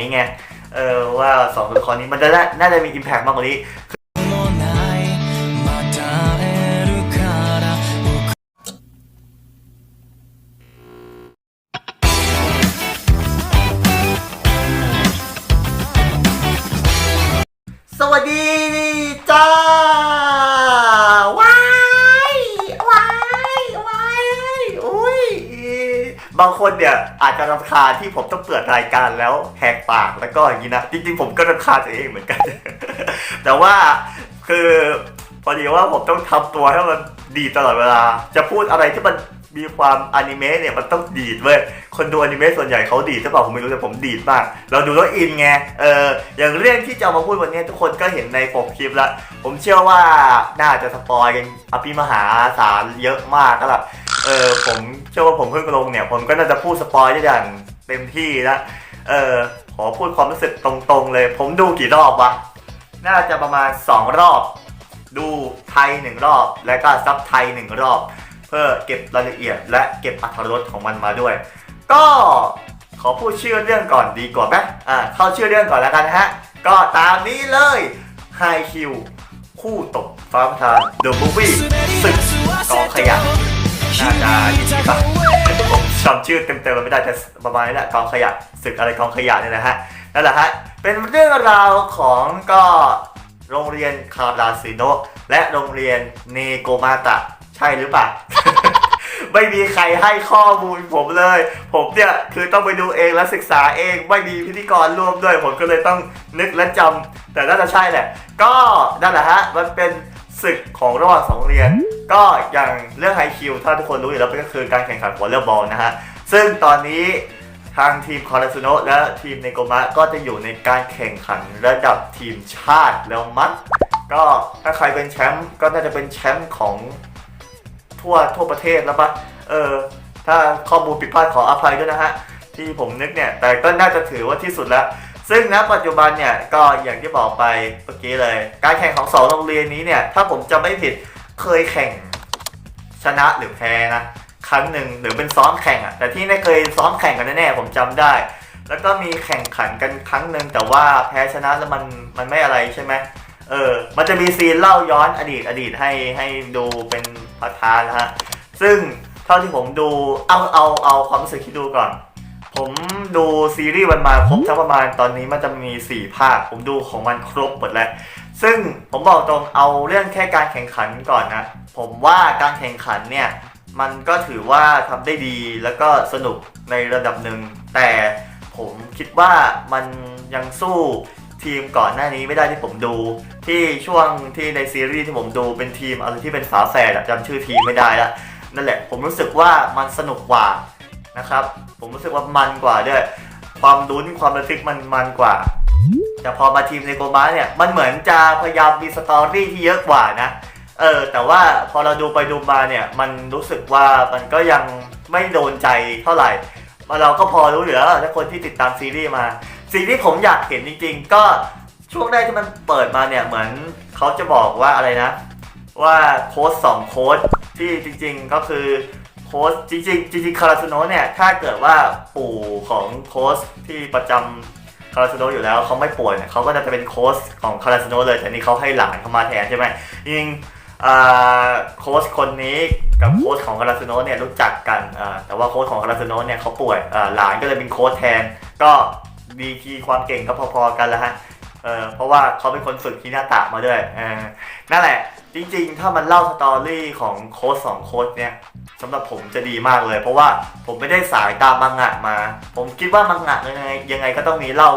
นี้ไง เออว่าสองตัวละครนี้มันจะน่าจะมีอิมแพกมากกว่านี้สวัสดี บางคนเนี่ยอาจจะรำคาญที่ผมต้องเปิดรายการแล้วแหกปากแล้วก็อย่างนี้นะ จริงๆ ผมก็รำคาญตัวเองเหมือนกัน แต่ว่าคือพอดีว่าผมต้องทำตัวให้มันดีตลอดเวลา จะพูดอะไรที่มันมีความอนิเมะเนี่ยมันต้องดีดเว้ย คนดูอนิเมะส่วนใหญ่เขาดีดหรือเปล่าผมไม่รู้แต่ผมดีดมาก เราดูแล้วอินไง เออ อย่างเรื่องที่จะามาพูดวันนี้ทุกคนก็เห็นในปกคลิปล้วผมเชื่อว่าน่าจะสปอยกันอภิมหาศาลเยอะมากแล้วล่ะ เออผมเชื่อว่าผมเพิ่งลงเนี่ย ผมก็น่าจะพูดสปอยได้อย่างเต็มที่ล้วเออขอพูดความรู้สึกตรงๆเลย ผมดูกี่รอบวะน่าจะประมาณ 2 รอบ ดูไทย1รอบ และก็ซับไทย1รอบ เพื่อเก็บรายละเอียด และเก็บอรรถรสของมันมาด้วย ก็ขอพูดชื่อเรื่องก่อนดีกว่าไหมอ่าเข้าชื่อเรื่องก่อนแล้วกันนะฮะ ก็ตามนี้เลยไฮคิวคู่ตกฟ้าประธาน The Movie ศึกกองขยะ น่าจะดีป่ะผมจำชื่อเต็มๆมันไม่ได้แต่ประมาณนี้แหละกองขยะศึกอะไรกองขยะเนี่ยนะฮะนั่นแหละฮะเป็นเรื่องราวของก็โรงเรียนคาราซิโนะและโรงเรียนเนโกมาตะใช่หรือเปล่าไม่มีใครให้ข้อมูลผมเลย ผมเนี่ยคือต้องไปดูเองและศึกษาเองไม่มีพิธีกรร่วมด้วย ผมก็เลยต้องนึกและจำแต่น่าจะใช่แหละ ก็นั่นแหละฮะมันเป็นศึกของระหว่างสองโรงเรียน ก็อย่างเรื่องไฮคิวถ้าทุกคนรู้อยู่แล้วก็คือการแข่งขันวอลเลย์บอลนะฮะ ซึ่งตอนนี้ทางทีมคอร์ซูโนและทีมเนโกมะก็จะอยู่ในการแข่งขันระดับทีมชาติแล้วมั้งก็ถ้าใครเป็นแชมป์ก็น่าจะเป็นแชมป์ของทั่วทั่วประเทศแล้วปะเออถ้าข้อมูลผิดพลาดขออภัยด้วยนะฮะ ที่ผมนึกเนี่ย แต่ก็น่าจะถือว่าที่สุดแล้ว ซึ่งณปัจจุบันเนี่ย ก็อย่างที่บอกไปเมื่อกี้เลย การแข่งของสองโรงเรียนนี้เนี่ย ถ้าผมจำไม่ผิด เคยแข่งชนะหรือแพ้นะครั้งหนึ่งหรือเป็นซ้อมแข่งอะแต่ที่ไม่เคยซ้อมแข่งกันแน่ๆผมจำได้ แล้วก็มีแข่งขันกันครั้งหนึ่งแต่ว่าแพ้ชนะแล้วมันมันไม่อะไรใช่ไหมเออ มันจะมีซีนเล่าย้อนอดีตอดีตให้ให้ดูเป็นประธานนะฮะซึ่งเท่าที่ผมดูเอาเอาเอาความรู้สึกที่ดูก่อน ผม ดูซีรีส์มันมาครบทั้งประมาณตอนนี้มันจะมี 4 ภาค ผมดูของมันครบหมดแล้ว ซึ่งผมบอกตรงเอาเรื่องแค่การแข่งขันก่อนนะ ผมว่าการแข่งขันเนี่ย มันก็ถือว่าทำได้ดีแล้วก็สนุกในระดับหนึ่ง แต่ผมคิดว่ามันยังสู้ทีมก่อนหน้านี้ไม่ได้ที่ผมดู ที่ช่วงที่ในซีรีส์ที่ผมดูเป็นทีมอะไรที่เป็นฝาแฝดจำชื่อทีมไม่ได้ละนั่นแหละผมรู้สึกว่ามันสนุกกว่านะครับ ผมรู้สึกว่ามันกว่าด้วย ความลุ้นความระทึกมันมันกว่า แต่พอมาทีมในโกบาเนี่ย มันเหมือนจะพยายามมีสตอรี่ที่เยอะกว่านะ เออ แต่ว่าพอเราดูไปดูมาเนี่ย มันรู้สึกว่ามันก็ยังไม่โดนใจเท่าไหร่เราก็พอรู้เหลือถ้าคนที่ติดตามซีรีส์มาสิ่งที่ผมอยากเห็นจริง ๆ ก็ช่วงแรกที่มันเปิดมาเนี่ยเหมือนเขาจะบอกว่าอะไรนะ ว่าโค้ชสองโค้ชที่จริง ๆ ก็คือ โค้ชจริงๆจริงๆคาราสโนเนี่ยถ้าเกิดว่าปู่ของโค้ชที่ประจำคาราสโนอยู่แล้วเขาไม่ป่วยเนี่ยเขาก็จะเป็นโค้ชของคาราสโนเลย แต่นี่เขาให้หลานเข้ามาแทนใช่ไหมจริงโค้ชคนนี้กับโค้ชของคาราสโนเนี่ยรู้จักกันแต่ว่าโค้ชของคาราสโนเนี่ยเขาป่วยหลานก็เลยเป็นโค้ชแทน ก็ดีคีย์ความเก่งก็พอๆกันแล้วฮะ เออเพราะว่าเขาเป็นคนฝึกที่หน้าตะมาด้วยเออนั่นแหละ จริงๆ ถ้ามันเล่าสตอรี่ของโค้ชสองโค้ชเนี่ยสำหรับผมจะดีมากเลย เพราะว่าผมไม่ได้สายตามมังงะมา ผมคิดว่ามังงะยังไงยังไงก็ต้องมีเล่า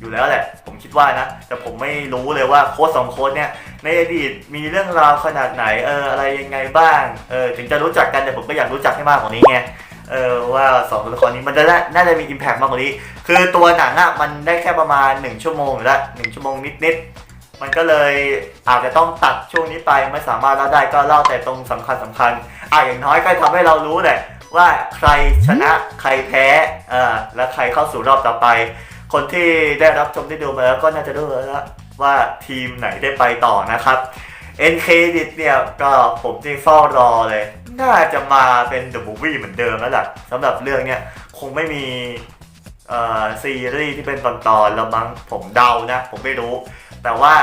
อยู่แล้วแหละ ผมคิดว่านะ แต่ผมไม่รู้เลยว่าโค้ชสองโค้ชเนี่ย ในอดีตมีเรื่องราวขนาดไหนเอออะไรยังไงบ้างเออถึงจะรู้จักกันแต่ผมก็อยากรู้จักให้มากกว่านี้ไง เออว่าสองตัวละครนี้มันจะได้น่าจะมีอิมแพกมากกว่านี้ คือตัวหนังอะมันได้แค่ประมาณ 1 ชั่วโมงหรือละหนึ่งชั่วโมงนิดๆมันก็เลยอาจจะต้องตัดช่วงนี้ไปไม่สามารถเล่าได้ก็เล่าแต่ตรงสำคัญสำคัญอะอย่างน้อยก็ทำให้เรารู้แหละว่าใครชนะใครแพ้เอ่าและใครเข้าสู่รอบต่อไป คนที่ได้รับชมได้ดูมาแล้วก็น่าจะรู้แล้วว่าทีมไหนได้ไปต่อนะครับ n k ดิตเนี่ยก็ผมจริงเฝ้ารอเลย น่าจะมาเป็น The Movie เหมือนเดิมแล้วแหละสำหรับเรื่องเนี้ยคงไม่มีเอ่อซีรีส์ที่เป็นตอนๆแล้วมั้งผมเดานะ ผมไม่รู้ แต่ว่า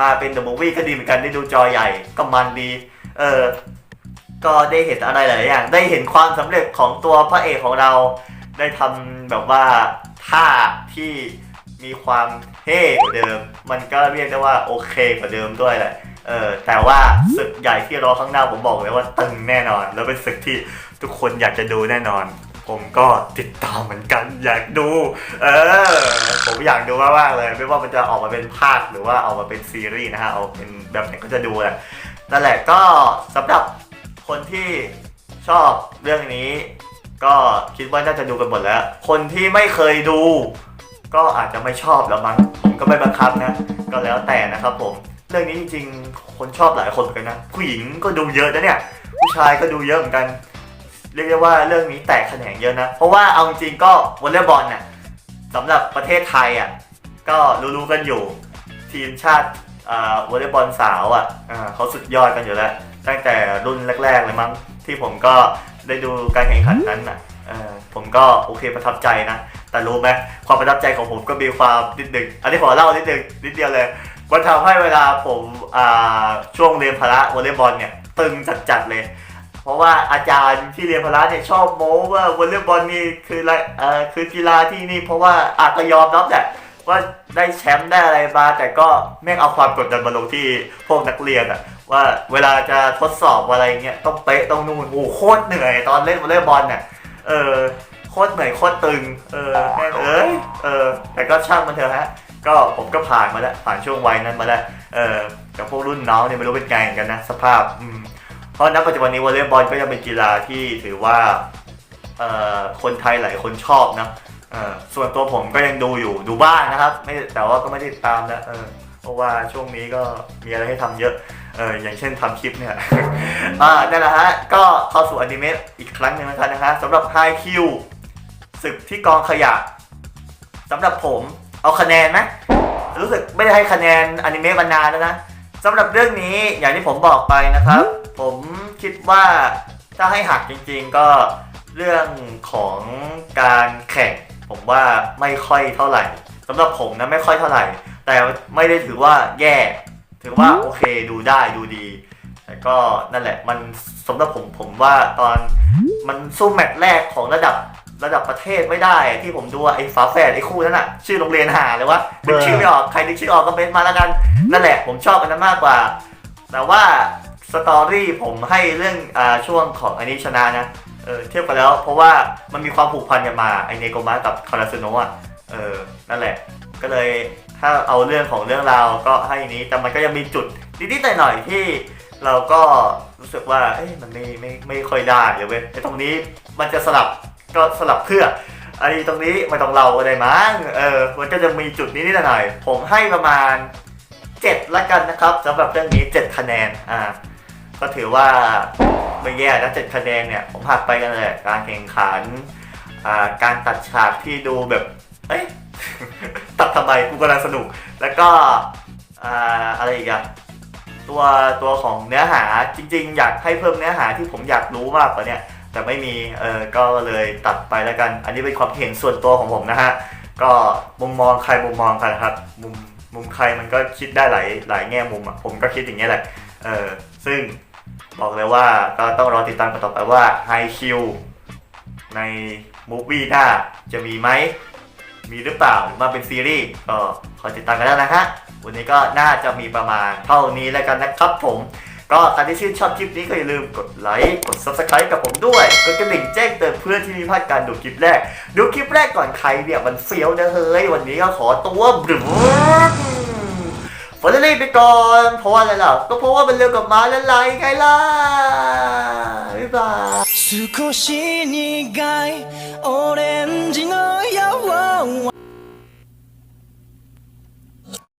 มาเป็น The Movie ก็ดีเหมือนกันได้ดูจอใหญ่ก็มันดี เออ ก็ได้เห็นอะไรหลายอย่าง ได้เห็นความสำเร็จของตัวพระเอกของเรา ได้ทำแบบว่าท่าที่มีความเท่กว่าเดิม มันก็เรียกได้ว่าโอเคกว่าเดิมด้วยแหละ เออแต่ว่าศึกใหญ่ที่รอข้างหน้าผมบอกเลยว่าตึงแน่นอน แล้วเป็นศึกที่ทุกคนอยากจะดูแน่นอน ผมก็ติดตามเหมือนกันอยากดู เออ ผมอยากดูมากๆเลย ไม่ว่ามันจะออกมาเป็นภาคหรือว่าออกมาเป็นซีรีส์นะฮะเอาเป็นแบบไหนก็จะดูแหละนั่นแหละก็สำหรับคนที่ชอบเรื่องนี้ ก็คิดว่าน่าจะดูกันหมดแล้ว คนที่ไม่เคยดู ก็อาจจะไม่ชอบแล้วมั้งผมก็ไม่บังคับนะ ก็แล้วแต่นะครับผม เรื่องนี้จริงๆ คนชอบหลายคนเหมือนกันนะ ผู้หญิงก็ดูเยอะนะเนี่ย ผู้ชายก็ดูเยอะเหมือนกัน เรียกได้ว่าเรื่องนี้แตกแขนงเยอะนะ เพราะว่าเอาจริงก็วอลเลย์บอลน่ะสำหรับประเทศไทยอะก็รู้ๆกันอยู่ ทีมชาติวอลเลย์บอลสาวอะอ่าเขาสุดยอดกันอยู่แล้ว ตั้งแต่รุ่นแรก ๆ เลยมั้งที่ผมก็ได้ดูการแข่งขันนั้นอะออผมก็โอเคประทับใจนะ แต่รู้ไหมความประทับใจของผมก็มีความนิดนึงอันนี้ขอเล่านิดนึงนิดเดียวเลย มันทำให้เวลาผมอ่าช่วงเรียนพละวอลเลย์บอลเนี่ยตึงจัดๆเลย เพราะว่าอาจารย์ที่เรียนพละเนี่ยชอบโม้ว่าวอลเลย์บอลนี่คืออะไรเอ่อคือกีฬาที่นี่เพราะว่าอาจจะยอมรับแหละว่าได้แชมป์ได้อะไรมาแต่ก็แม่งเอาความกดดันมาลงที่พวกนักเรียนอะว่าเวลาจะทดสอบอะไรเงี้ยต้องเป๊ะต้องนู่นโอ้โหโคตรเหนื่อยตอนเล่นวอลเลย์บอลเนี่ยเออโคตรเหนื่อยโคตรตึง เออแม่งเอ้ยเออแต่ก็ช่างมันเถอะฮะ ก็ผมก็ผ่านมาแล้วผ่านช่วงวัยนั้นมาแล้วเออแต่พวกรุ่นน้องเนี่ยไม่รู้เป็นไงเหมือนกันนะสภาพเพราะณปัจจุบันนี้วอลเลย์บอลก็ยังเป็นกีฬาที่ถือว่าเอ่อคนไทยหลายคนชอบนะเออส่วนตัวผมก็ยังดูอยู่ดูบ้างนะครับ ไม่แต่ว่าก็ไม่ได้ติดตามนะเออเพราะว่าช่วงนี้ก็มีอะไรให้ทำเยอะเอออย่างเช่นทำคลิปเนี่ยอ่านั่นแหละฮะก็เข้าสู่อนิเมะอีกครั้งหนึ่งแล้วกันนะฮะสำหรับ High Q ศึกที่กองขยะสำหรับผม เอาคะแนนไหมรู้สึกไม่ได้ให้คะแนนอนิเมะมานานแล้วนะสำหรับเรื่องนี้อย่างที่ผมบอกไปนะครับ ผมคิดว่าถ้าให้หักจริงๆก็เรื่องของการแข่ง ผมว่าไม่ค่อยเท่าไหร่สำหรับผมนะไม่ค่อยเท่าไหร่ แต่ไม่ได้ถือว่าแย่ ถือว่าโอเคดูได้ดูดีแต่ก็นั่นแหละมันสำหรับผมผมว่าตอนมันสู้แมตช์แรกของระดับ ระดับประเทศไม่ได้อะที่ผมดูอะไอ้ฝาแฝดไอ้คู่นั้นอะชื่อโรงเรียนหาเลยวะนึกชื่อไม่ออกใครนึกชื่อออกก็เม้นต์มาแล้วกัน นั่นแหละผมชอบอันนั้นมากกว่า แต่ว่าสตอรี่ผมให้เรื่องอาช่วงของอันนี้ชนะนะเออเทียบกันแล้วเพราะว่ามันมีความผูกพันกันมาไอเนโกมะกับคาราซุโนะอะเออนั่นแหละ ก็เลยถ้าเอาเรื่องของเรื่องราวก็ให้นี้แต่มันก็ยังมีจุดนิดๆหน่อยๆที่เราก็รู้สึกว่าเอ้ยมันไม่ไม่ไม่ค่อยได้เดี๋ยวเว้ยไอตรงนี้มันจะสลับ ก็สลับเพื่อไอ้ตรงนี้ไม่ต้องเราอะไรมั้งเออมันก็จะมีจุดนี้นิดหน่อย ผมให้ประมาณ 7 ละกันนะครับสำหรับเรื่องนี้ 7 คะแนนอ่าก็ถือว่าไม่แย่นะ7คะแนนเนี่ยผมหักไปกันเลยการแข่งขันอ่าการตัดฉากที่ดูแบบเอ้ยตัดทำไมกูกำลังสนุก แล้วก็อ่าอะไรอีกอะตัวตัวของเนื้อหาจริง ๆ อยากให้เพิ่มเนื้อหาที่ผมอยากรู้มากกว่าเนี่ย แต่ไม่มีเออก็เลยตัดไปแล้วกัน อันนี้เป็นความเห็นส่วนตัวของผมนะฮะก็มุมมองใครมุมมองกันครับมุมมุมใครมันก็คิดได้หลายหลายแง่มุมอะผมก็คิดอย่างเงี้ยแหละเออซึ่งบอกเลยว่าก็ต้องรอติดตามกันต่อไปว่า High Q ในมูฟวี่หน้าจะมีไหมมีหรือเปล่าหรือมาเป็นซีรีส์ก็ขอยติดตามกันแล้วนะฮะวันนี้ก็น่าจะมีประมาณเท่านี้แล้วกันนะครับผม ก็ใครที่ชื่นชอบคลิปนี้ก็อย่าลืมกดไลค์ กด subscribe กับผมด้วย กดกระดิ่งแจ้งเตือนเพื่อนที่ไมีพลาดการดูคลิปแรก ดูคลิปแรกก่อนใครเนี่ยมันเฟี้ยวนะเฮ้ย วันนี้ก็ขอตัวบรึ้มฝนรีบไปก่อน เพราะว่าอะไรล่ะ ก็เพราะว่ามันเร็วกับม้าและไหลไงล่ะ บ๊ายบาย 少し苦いオレンジの柔